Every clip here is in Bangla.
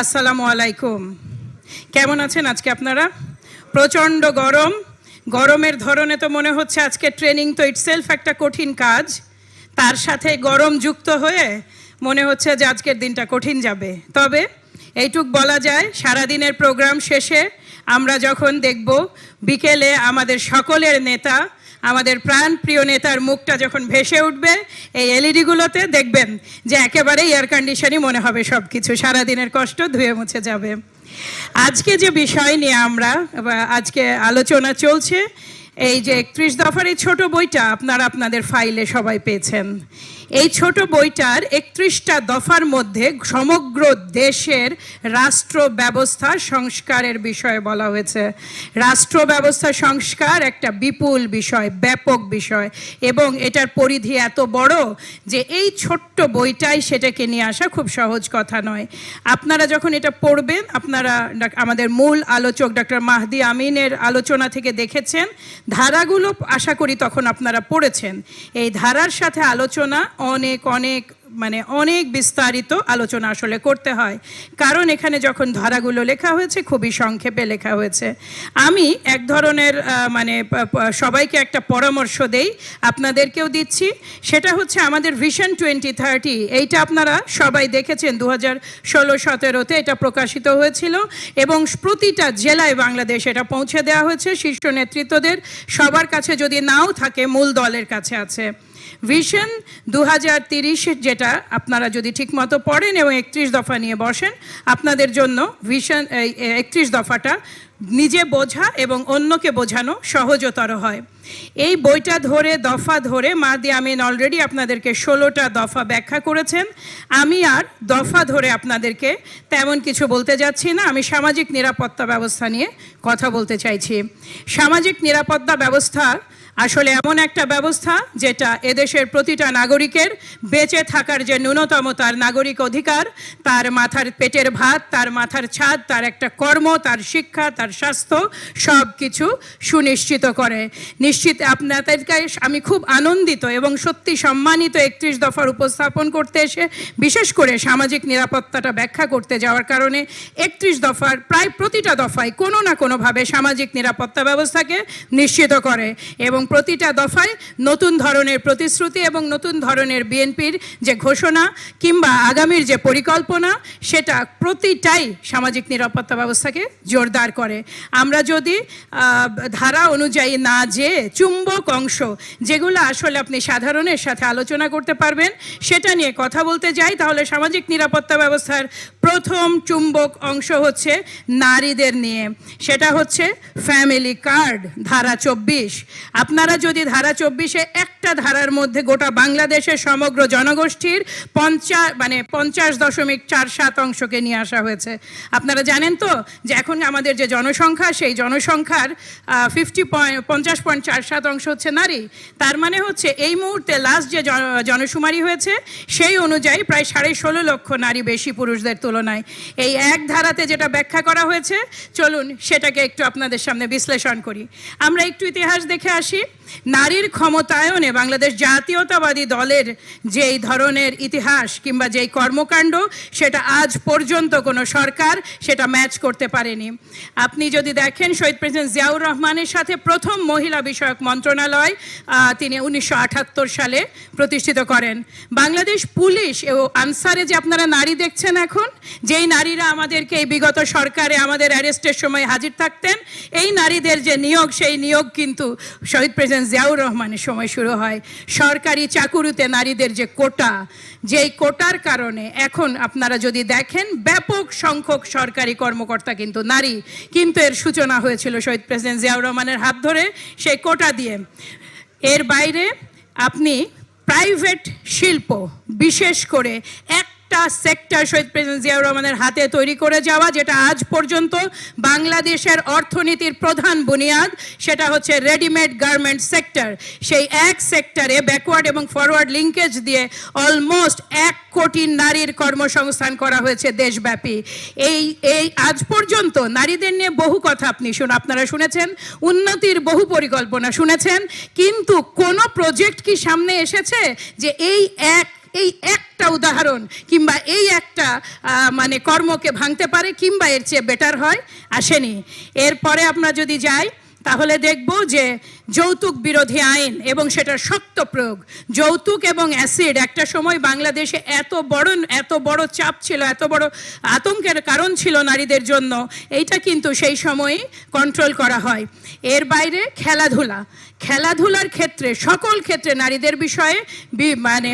আসসালামু আলাইকুম। কেমন আছেন আজকে আপনারা? প্রচণ্ড গরম। গরমের ধরনে তো মনে হচ্ছে আজকে ট্রেনিং তো ইটসেলফ একটা কঠিন কাজ। তার সাথে গরম যুক্ত হয়ে মনে হচ্ছে যে আজকের দিনটা কঠিন যাবে। তবে এইটুক বলা যায়, সারাদিনের প্রোগ্রাম শেষে আমরা যখন দেখব বিকেলে আমাদের সকলের নেতা আমাদের প্রাণ প্রিয় নেতার মুখটা যখন ভেসে উঠবে, এই এলইডিগুলোতে দেখবেন যে একেবারে এয়ার কন্ডিশনই মনে হবে সব কিছু সারাদিনের কষ্ট ধুয়ে মুছে যাবে। আজকে যে বিষয় নিয়ে আমরা আজকে আলোচনা চলছে, এই যে একত্রিশ দফার এই ছোট বইটা আপনারা আপনাদের ফাইলে সবাই পেয়েছেন। এই ছোট বইটার একত্রিশটা দফার মধ্যে সমগ্র দেশের রাষ্ট্র ব্যবস্থা সংস্কারের বিষয়ে বলা হয়েছে। রাষ্ট্র ব্যবস্থা সংস্কার একটা বিপুল বিষয়, ব্যাপক বিষয় এবং এটার পরিধি এত বড় যে এই ছোট্ট বইটাই সেটাকে নিয়ে আসা খুব সহজ কথা নয়। আপনারা যখন এটা পড়বেন, আপনারা আমাদের মূল আলোচক ডক্টর মাহদি আমিনের আলোচনা থেকে দেখেছেন। ধারাগুলো আশা করি তখন আপনারা পড়েছেন। এই ধারার সাথে আলোচনা অনেক অনেক মানে অনেক বিস্তারিত আলোচনা আসলে করতে হয়। কারণ এখানে যখন ধারাগুলো লেখা হয়েছে, খুবই সংক্ষেপে লেখা হয়েছে। আমি এক ধরনের মানে সবাইকে একটা পরামর্শ দেই, আপনাদেরকেও দিচ্ছি। সেটা হচ্ছে আমাদের ভিশন টোয়েন্টি থার্টি এইটা আপনারা সবাই দেখেছেন দু হাজার ষোলো সতেরোতে এটা প্রকাশিত হয়েছিল এবং প্রতিটা জেলায় বাংলাদেশ এটা পৌঁছে দেওয়া হয়েছে শীর্ষ নেতৃত্বদের। সবার কাছে যদি নাও থাকে, মূল দলের কাছে আছে। ভিশন দু হাজার যেটা আপনারা যদি ঠিকমতো পড়েন এবং একত্রিশ দফা নিয়ে বসেন, আপনাদের জন্য ভিশন একত্রিশ দফাটা নিজে বোঝা এবং অন্যকে বোঝানো সহজতর হয়। এই বইটা ধরে, দফা ধরে মাদি আমিন অলরেডি আপনাদেরকে ষোলোটা দফা ব্যাখ্যা করেছেন। আমি আর দফা ধরে আপনাদেরকে তেমন কিছু বলতে যাচ্ছি না। আমি সামাজিক নিরাপত্তা ব্যবস্থা নিয়ে কথা বলতে চাইছি। সামাজিক নিরাপত্তা ব্যবস্থা আসলে এমন একটা ব্যবস্থা যেটা এদেশের প্রতিটা নাগরিকের বেঁচে থাকার যে ন্যূনতম তার নাগরিক অধিকার, তার মাথার পেটের ভাত, তার মাথার ছাদ, তার একটা কর্ম, তার শিক্ষা, তার স্বাস্থ্য, সব কিছু সুনিশ্চিত করে। নিশ্চিত আপনাদেরকে আমি খুব আনন্দিত এবং সত্যি সম্মানিত একত্রিশ দফার উপস্থাপন করতে এসে, বিশেষ করে সামাজিক নিরাপত্তাটা ব্যাখ্যা করতে যাওয়ার কারণে একত্রিশ দফার প্রায় প্রতিটা দফায় কোনো না কোনোভাবে সামাজিক নিরাপত্তা ব্যবস্থাকে নিশ্চিত করে এবং প্রতিটা দফায় নতুন ধরনের প্রতিশ্রুতি এবং নতুন ধরনের বিএনপির যে ঘোষণা কিংবা আগামীর যে পরিকল্পনা, সেটা প্রতিটাই সামাজিক নিরাপত্তা ব্যবস্থাকে জোরদার করে। আমরা যদি ধারা অনুযায়ী না যে চুম্বক অংশ যেগুলো আসলে আপনি সাধারণের সাথে আলোচনা করতে পারবেন, সেটা নিয়ে কথা বলতে যাই, তাহলে সামাজিক নিরাপত্তা ব্যবস্থার প্রথম চুম্বক অংশ হচ্ছে নারীদের নিয়ে। সেটা হচ্ছে ফ্যামিলি কার্ড ধারা চব্বিশ। আপনারা যদি ধারা চব্বিশে একটা ধারার মধ্যে গোটা বাংলাদেশের সমগ্র জনগোষ্ঠীর পঞ্চাশ মানে পঞ্চাশ দশমিক চার সাত অংশকে নিয়ে আসা হয়েছে। আপনারা জানেন তো যে এখন আমাদের যে জনসংখ্যা, সেই জনসংখ্যার ফিফটি পয়েন্ট পঞ্চাশ পয়েন্ট চার সাত অংশ হচ্ছে নারী। তার মানে হচ্ছে এই মুহূর্তে লাস্ট যে জন- জনশুমারি হয়েছে, সেই অনুযায়ী প্রায় সাড়ে ষোলো লক্ষ নারী বেশি পুরুষদের তুলনায়। এই এক ধারাতে যেটা ব্যাখ্যা করা হয়েছে, চলুন সেটাকে একটু আপনাদের সামনে বিশ্লেষণ করি। আমরা একটু ইতিহাস দেখে আসি। নারীর ক্ষমতায়নে বাংলাদেশ জাতীয়তাবাদী দলের যেই ধরনের ইতিহাস কিংবা যেই কর্মকাণ্ড, সেটা আজ পর্যন্ত কোনো সরকার সেটা ম্যাচ করতে পারেনি। আপনি যদি দেখেন শহীদ প্রেসিডেন্ট জিয়াউর রহমানের সাথে প্রথম মহিলা বিষয়ক মন্ত্রণালয় তিনি উনিশশো আটাত্তর সালে প্রতিষ্ঠিত করেন। বাংলাদেশ পুলিশ ও আনসারে যে আপনারা নারী দেখছেন এখন, যেই নারীরা আমাদেরকে এই বিগত সরকারে আমাদের অ্যারেস্টের সময় হাজির থাকতেন, এই নারীদের যে নিয়োগ, সেই নিয়োগ কিন্তু শহীদ প্রেসিডেন্ট জিয়াউর রহমানের সময় শুরু হয়। সরকারি চাকুরিতে নারীদের যে কোটা, যেই কোটার কারণে এখন আপনারা যদি দেখেন, ব্যাপক সংখ্যক সরকারি কর্মকর্তা কিন্তু নারী। কিন্তু এর সূচনা হয়েছিল শহীদ প্রেসিডেন্ট জিয়াউর রহমানের হাত ধরে সেই কোটা দিয়ে। এর বাইরে আপনি প্রাইভেট শিল্প, বিশেষ করে একটা সেক্টর শহীদ প্রেসিডেন্ট জিয়াউর রহমানের হাতে তৈরি করে যাওয়া, যেটা আজ পর্যন্ত বাংলাদেশের অর্থনীতির প্রধান বুনিয়াদ, সেটা হচ্ছে রেডিমেড গার্মেন্ট সেক্টর সেই এক সেক্টরে ব্যাকওয়ার্ড এবং ফরওয়ার্ড লিঙ্কেজ দিয়ে অলমোস্ট এক কোটি নারীর কর্মসংস্থান করা হয়েছে দেশব্যাপী। এই এই আজ পর্যন্ত নারীদের নিয়ে বহু কথা আপনি শুন আপনারা শুনেছেন, উন্নতির বহু পরিকল্পনা শুনেছেন, কিন্তু কোনো প্রজেক্ট কি সামনে এসেছে যে এই এক এই একটা উদাহরণ, কিংবা এই একটা মানে কর্মকে ভাঙতে পারে, কিংবা এর চেয়ে বেটার হয়, আসেনি। এরপরে আমরা যদি যাই, তাহলে দেখব যে যৌতুক বিরোধী আইন এবং সেটার শক্ত প্রয়োগ। যৌতুক এবং অ্যাসিড একটা সময় বাংলাদেশে এত বড় এত বড় চাপ ছিল, এত বড় আতঙ্কের কারণ ছিল নারীদের জন্য, এইটা কিন্তু সেই সময়ই কন্ট্রোল করা হয়। এর বাইরে খেলাধুলা। খেলাধুলার ক্ষেত্রে, সকল ক্ষেত্রে নারীদের বিষয়ে মানে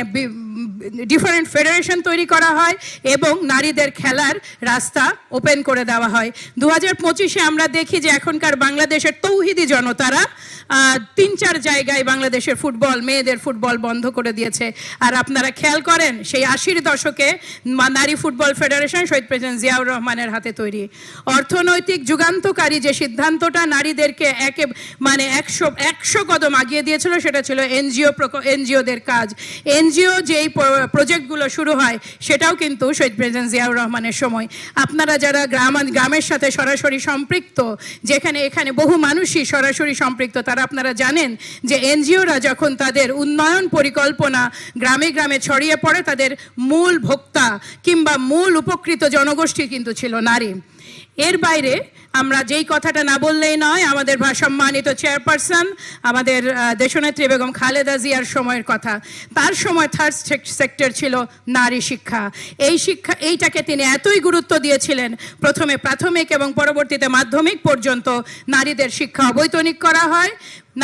ডিফারেন্ট ফেডারেশন তৈরি করা হয় এবং নারীদের খেলার রাস্তা ওপেন করে দেওয়া হয়। দু হাজার পঁচিশে আমরা দেখি যে এখনকার বাংলাদেশের তৌহিদি জনতারা তিন চার জায়গায় বাংলাদেশের ফুটবল, মেয়েদের ফুটবল বন্ধ করে দিয়েছে। আর আপনারা খেয়াল করেন, সেই আশির দশকে নারী ফুটবল ফেডারেশন শহীদ প্রেসিডেন্ট জিয়াউর রহমানের হাতে তৈরি। অর্থনৈতিক যুগান্তকারী যে সিদ্ধান্তটা নারীদেরকে একে মানে একশো একশো কদম আগিয়ে দিয়েছিল, সেটা ছিল এনজিও এনজিওদের কাজ। এনজিও যেই প্রজেক্টগুলো শুরু হয়, সেটাও কিন্তু শহীদ প্রেসিডেন্ট জিয়াউর রহমানের সময়। আপনারা যারা গ্রাম, গ্রামের সাথে সরাসরি সম্পৃক্ত, যেখানে, এখানে বহু মানুষই সরাসরি সম্পৃক্ত, তারা আপনারা জানেন যে এনজিওরা যখন তাদের উন্নয়ন পরিকল্পনা গ্রামে গ্রামে ছড়িয়ে পড়ে, তাদের মূল ভোক্তা কিংবা মূল উপকৃত জনগোষ্ঠী কিন্তু ছিল নারী। এর বাইরে আমরা যেই কথাটা না বললেই নয়, আমাদের সম্মানিত চেয়ারপারসন, আমাদের দেশনেত্রী বেগম খালেদা জিয়ার সময়ের কথা। তার সময় থার্ড সেক্টর ছিল নারী শিক্ষা। এই শিক্ষা এইটাকে তিনি এতই গুরুত্ব দিয়েছিলেন, প্রথমে প্রাথমিক এবং পরবর্তীতে মাধ্যমিক পর্যন্ত নারীদের শিক্ষা অবৈতনিক করা হয়,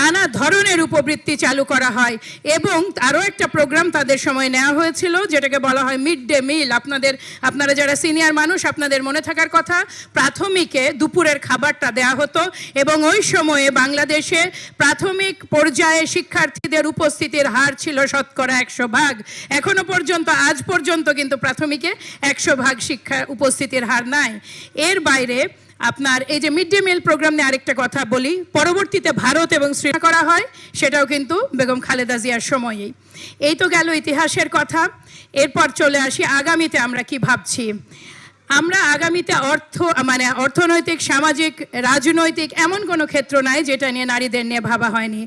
নানা ধরনের উপবৃত্তি চালু করা হয় এবং আরও একটা প্রোগ্রাম তাদের সময় নেওয়া হয়েছিল, যেটাকে বলা হয় মিড ডে মিল আপনাদের আপনারা যারা সিনিয়র মানুষ, আপনাদের মনে থাকার কথা, প্রাথমিকে দুপুরের খাবারটা দেয়া হতো এবং ওই সময়ে বাংলাদেশে প্রাথমিক পর্যায়ে শিক্ষার্থীদের উপস্থিতির হার ছিল শতকরা একশো ভাগ। এখনও পর্যন্ত, আজ পর্যন্ত কিন্তু প্রাথমিকে একশো ভাগ শিক্ষা উপস্থিতির হার নাই। এর বাইরে আপনার এই যে মিড ডে মিল প্রোগ্রাম নিয়ে আরেকটা কথা বলি, পরবর্তীতে ভারত এবং শ্রীলঙ্কা করা হয়, সেটাও কিন্তু বেগম খালেদা জিয়ার সময়েই। এই তো গেল ইতিহাসের কথা। এরপর চলে আসি, আগামীতে আমরা কি ভাবছি? আমরা আগামীতে অর্থ মানে অর্থনৈতিক, সামাজিক, রাজনৈতিক এমন কোনো ক্ষেত্র নাই যেটা নিয়ে নারীদের নিয়ে ভাবা হয়নি।